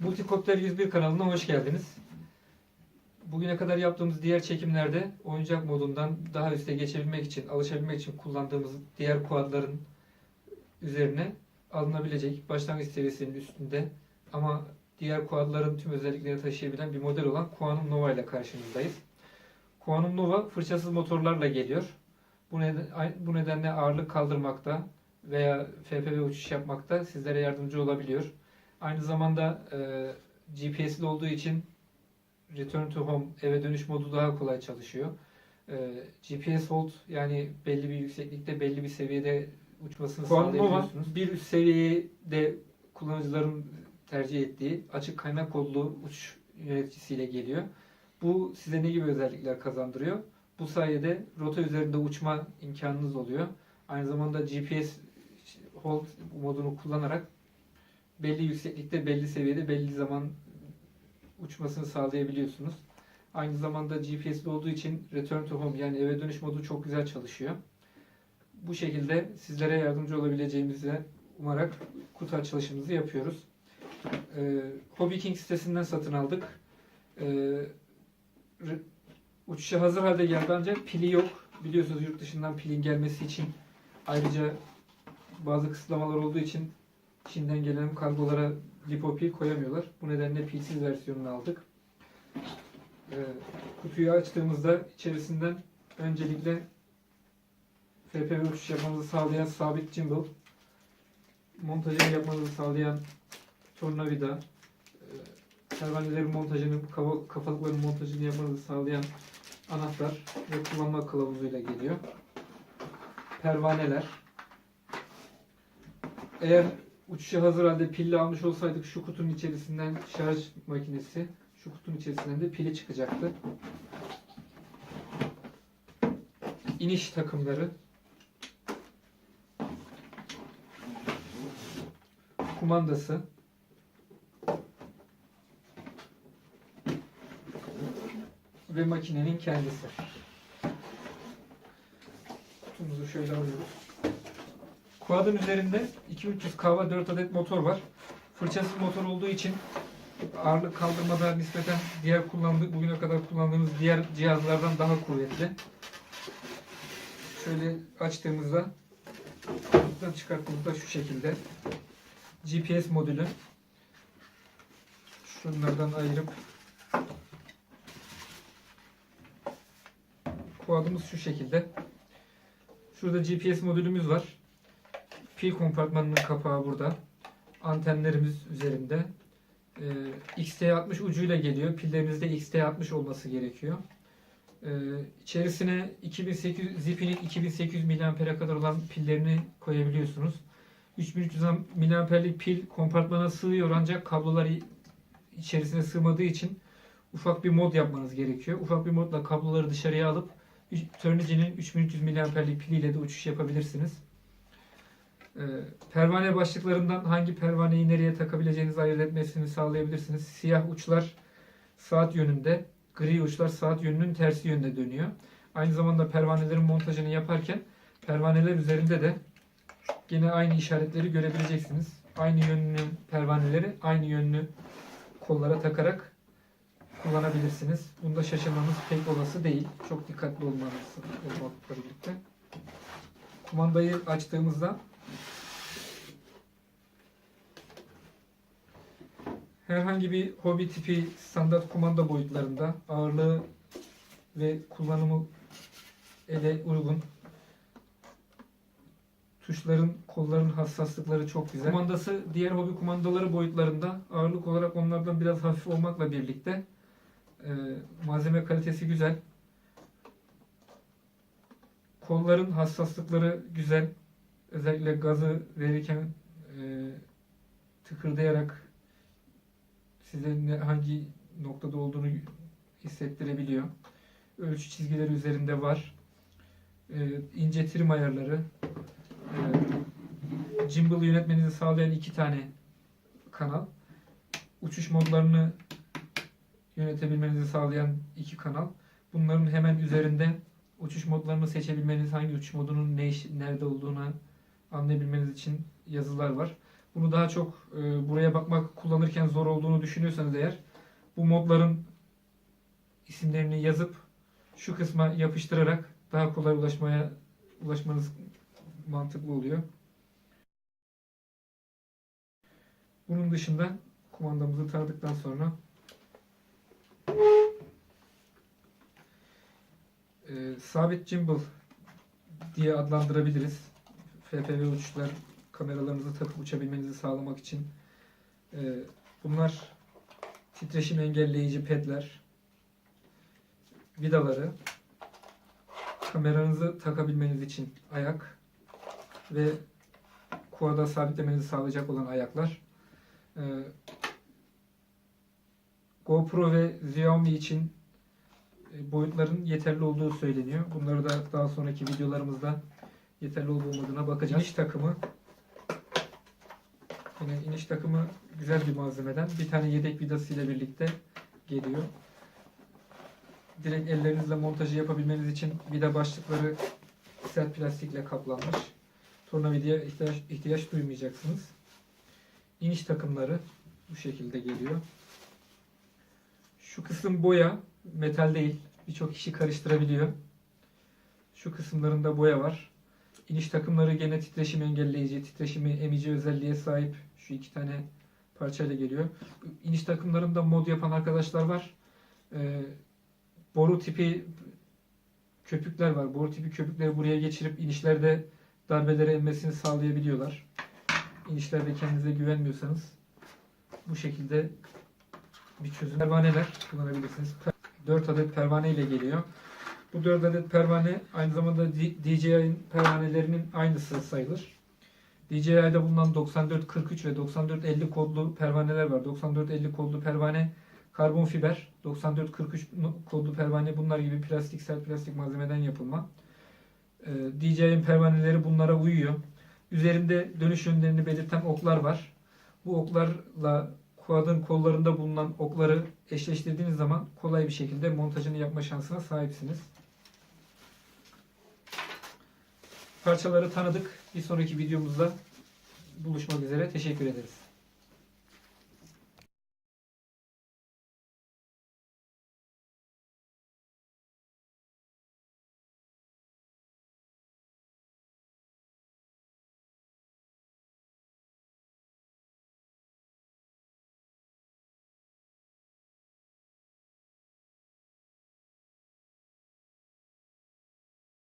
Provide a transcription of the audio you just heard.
Multikopter 101 kanalına hoş geldiniz. Bugüne kadar yaptığımız diğer çekimlerde oyuncak modundan daha üste geçebilmek için, alışabilmek için kullandığımız diğer kuadların üzerine alınabilecek başlangıç seviyesinin üstünde ama diğer kuadların tüm özelliklerini taşıyabilen bir model olan Quantum Nova ile karşınızdayız. Quantum Nova fırçasız motorlarla geliyor. Bu, neden, bu nedenle ağırlık kaldırmakta veya FPV uçuş yapmakta sizlere yardımcı olabiliyor. Aynı zamanda e, GPS'li olduğu için Return to Home eve dönüş modu daha kolay çalışıyor. E, GPS hold yani belli bir yükseklikte belli bir seviyede uçmasını Quantum Nova sağlayabiliyorsunuz. Bir üst seviyeyi de kullanıcıların tercih ettiği açık kaynak kodlu uçuş yöneticisiyle geliyor. Bu size ne gibi özellikler kazandırıyor? Bu sayede rota üzerinde uçma imkanınız oluyor. Aynı zamanda GPS hold modunu kullanarak belli yükseklikte, belli seviyede, belli zaman uçmasını sağlayabiliyorsunuz. Aynı zamanda GPS'li olduğu için Return to Home yani eve dönüş modu çok güzel çalışıyor. Bu şekilde sizlere yardımcı olabileceğimizi umarak kutu açılışımızı yapıyoruz. Ee, Hobby King sitesinden satın aldık. Ee, uçuşa hazır halde geldi ancak pili yok. Biliyorsunuz yurt dışından pilin gelmesi için ayrıca bazı kısıtlamalar olduğu için Çin'den gelen kargolara lipo pil koyamıyorlar. Bu nedenle pilsiz versiyonunu aldık. Ee, kutuyu açtığımızda içerisinden öncelikle FPV uçuş yapmanızı sağlayan sabit gimbal, montajını yapmanızı sağlayan tornavida, e, pervanelerin montajını, kafa- kafalıkların montajını yapmanızı sağlayan anahtar ve kullanma kılavuzuyla geliyor. Pervaneler. Eğer uçuşa hazır halde pilli almış olsaydık şu kutunun içerisinden şarj makinesi, şu kutunun içerisinden de pili çıkacaktı. İniş takımları. Kumandası. Ve makinenin kendisi. Kutumuzu şöyle alıyoruz. Quad'ın üzerinde 2300 kV 4 adet motor var. Fırçasız motor olduğu için ağırlık kaldırmada nispeten diğer kullandık bugüne kadar kullandığımız diğer cihazlardan daha kuvvetli. Şöyle açtığımızda buradan çıkarttığımızda şu şekilde GPS modülü şunlardan ayırıp Quad'ımız şu şekilde. Şurada GPS modülümüz var. Pil kompartmanının kapağı burada. Antenlerimiz üzerinde. Ee, XT60 ucuyla geliyor. Pillerinizde XT60 olması gerekiyor. Ee, içerisine 2800 Zipi'nin 2800 mAh'e kadar olan pillerini koyabiliyorsunuz. 3300 mAh'lik pil kompartmana sığıyor ancak kablolar içerisine sığmadığı için ufak bir mod yapmanız gerekiyor. Ufak bir modla kabloları dışarıya alıp Turnigy'nin 3300 mAh'lik piliyle de uçuş yapabilirsiniz. Ee, pervane başlıklarından hangi pervaneyi nereye takabileceğinizi ayırt etmesini sağlayabilirsiniz. Siyah uçlar saat yönünde, gri uçlar saat yönünün tersi yönde dönüyor. Aynı zamanda pervanelerin montajını yaparken pervaneler üzerinde de yine aynı işaretleri görebileceksiniz. Aynı yönlü pervaneleri aynı yönlü kollara takarak kullanabilirsiniz. Bunda şaşırmanız pek olası değil. Çok dikkatli olmanız olmakla birlikte. Kumandayı açtığımızda herhangi bir hobi tipi standart kumanda boyutlarında ağırlığı ve kullanımı ele uygun. Tuşların, kolların hassaslıkları çok güzel. Kumandası diğer hobi kumandaları boyutlarında ağırlık olarak onlardan biraz hafif olmakla birlikte e, malzeme kalitesi güzel. Kolların hassaslıkları güzel. Özellikle gazı verirken e, tıkırdayarak size ne, hangi noktada olduğunu hissettirebiliyor. Ölçü çizgileri üzerinde var. E, ince trim ayarları. E, gimbal yönetmenizi sağlayan iki tane kanal. Uçuş modlarını yönetebilmenizi sağlayan iki kanal. Bunların hemen üzerinde uçuş modlarını seçebilmeniz, hangi uçuş modunun ne iş, nerede olduğunu anlayabilmeniz için yazılar var. Bunu daha çok e, buraya bakmak kullanırken zor olduğunu düşünüyorsanız eğer bu modların isimlerini yazıp şu kısma yapıştırarak daha kolay ulaşmaya ulaşmanız mantıklı oluyor. Bunun dışında kumandamızı tanıdıktan sonra e, sabit gimbal diye adlandırabiliriz. FPV uçuşlar kameralarınızı takıp uçabilmenizi sağlamak için. e, bunlar titreşim engelleyici pedler, vidaları, kameranızı takabilmeniz için ayak ve kuada sabitlemenizi sağlayacak olan ayaklar. Ee, GoPro ve Xiaomi için e, boyutların yeterli olduğu söyleniyor. Bunları da daha sonraki videolarımızda yeterli olup olmadığına bakacağız. İniş takımı yine iniş takımı güzel bir malzemeden bir tane yedek vidası ile birlikte geliyor. Direkt ellerinizle montajı yapabilmeniz için vida başlıkları sert plastikle kaplanmış. Tornavidaya ihtiyaç, ihtiyaç duymayacaksınız. İniş takımları bu şekilde geliyor. Şu kısım boya, metal değil. Birçok kişi karıştırabiliyor. Şu kısımlarında boya var. İniş takımları gene titreşim engelleyici, titreşimi emici özelliğe sahip şu iki tane parçayla geliyor. İniş takımlarında mod yapan arkadaşlar var. Ee, boru tipi köpükler var. Boru tipi köpükleri buraya geçirip inişlerde darbelere emmesini sağlayabiliyorlar. İnişlerde kendinize güvenmiyorsanız bu şekilde bir çözüm. Pervaneler kullanabilirsiniz. 4 adet pervane ile geliyor. Bu 4 adet pervane aynı zamanda DJI'nin pervanelerinin aynısı sayılır. DJI'de bulunan 9443 ve 9450 kodlu pervaneler var. 9450 kodlu pervane karbon fiber, 9443 kodlu pervane bunlar gibi plastik sert plastik malzemeden yapılma. Ee, DJI'nin pervaneleri bunlara uyuyor. Üzerinde dönüş yönlerini belirten oklar var. Bu oklarla quad'ın kollarında bulunan okları eşleştirdiğiniz zaman kolay bir şekilde montajını yapma şansına sahipsiniz. Parçaları tanıdık. Bir sonraki videomuzda buluşmak üzere. Teşekkür ederiz.